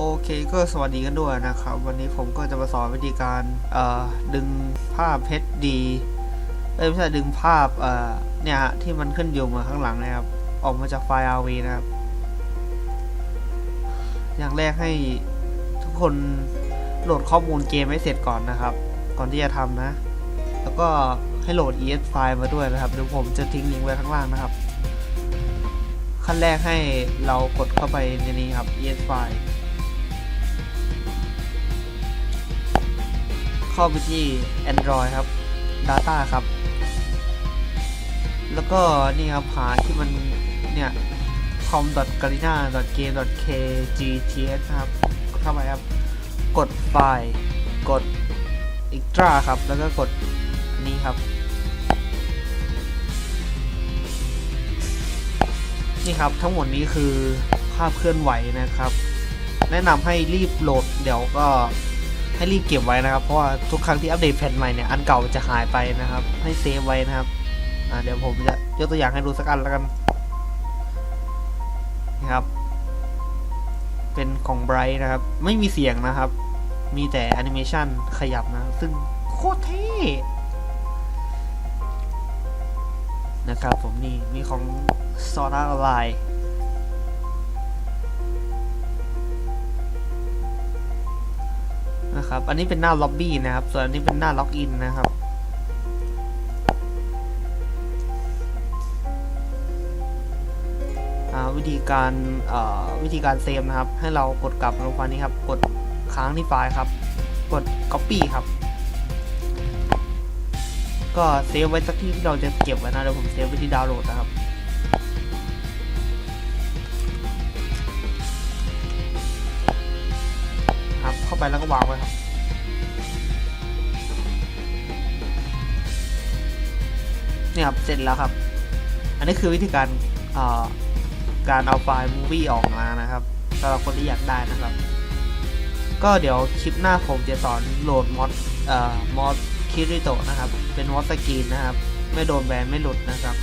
โอเคก็สวัสดีกันด้วยนะครับ วันนี้ผมก็จะมาสอนวิธีการดึงภาพ HD เอ้ยไม่ใช่ดึงภาพเอ่อเนี่ยฮะที่มันขึ้นอยู่มาข้างหลังนะครับ ออกมาจากไฟล์ RV นะครับ อย่างแรกให้ทุกคนโหลดข้อมูลเกมให้เสร็จก่อนนะครับ ก่อนที่จะทำนะ แล้วก็ให้โหลด ES ไฟล์มาด้วยนะครับเดี๋ยวผมจะทิ้งลิงก์ไว้ข้างล่างนะครับ ขั้นแรกให้เรากดเข้าไปในนี้ครับ ES ไฟล์ เข้าไปที่ Android ครับ Data ครับ แล้วก็นี่ครับหาที่มันเนี่ย com.garena.game.kgts ครับเข้าไปครับ กดไฟล์กด extra ครับ แล้วก็กดนนี้ครับ นี่ครับทั้งหมดนี้คือภาพเคลื่อนไหวนะครับ แนะนำให้รีบโหลดเดี๋ยวก็ ให้รีบเก็บไว้นะครับ เพราะว่าทุกครั้งที่อัปเดตแผ่นใหม่เนี่ยอันเก่าจะหายไปนะครับ ให้เซฟไว้นะครับอ่าเดี๋ยวผมจะยกตัวอย่างให้ดูสักอันแล้วกันนี่ครับ เป็นของไบรท์นะครับ ไม่มีเสียงนะครับ มีแต่แอนิเมชันขยับนะ ซึ่งโคตรเท่นะครับผมนี่มีของ s o r d a Online นะครับ อันนี้เป็นหน้าล็อบบี้นะครับ ส่วนอันนี้เป็นหน้าล็อกอินนะครับอ่าวิธีการอ่อวิธีการเซฟนะครับ ให้เรากดกลับลงมานี้ครับ กดค้างที่ไฟล์ครับ กด Copy ครับ ก็เซฟไว้สักที่ที่เราจะเก็บไว้นะเดี๋ยวผมเซฟไว้ที่ดาวน์โหลดนะครับาไปแล้วก็วางไว้ครับ เนี่ยครับ เสร็จแล้วครับ อันนี้คือวิธีการเอ่อการเอาไฟล์มูวี่ออกมานะครับสำหรับคนที่อยากได้นะครับ ก็เดี๋ยวคลิปหน้าผมจะสอนโหลดมอดเอ่อมอดคิริโตนะครับ เป็นมอดสกรีนนะครับ ไม่โดนแบนไม่หลุดนะครับ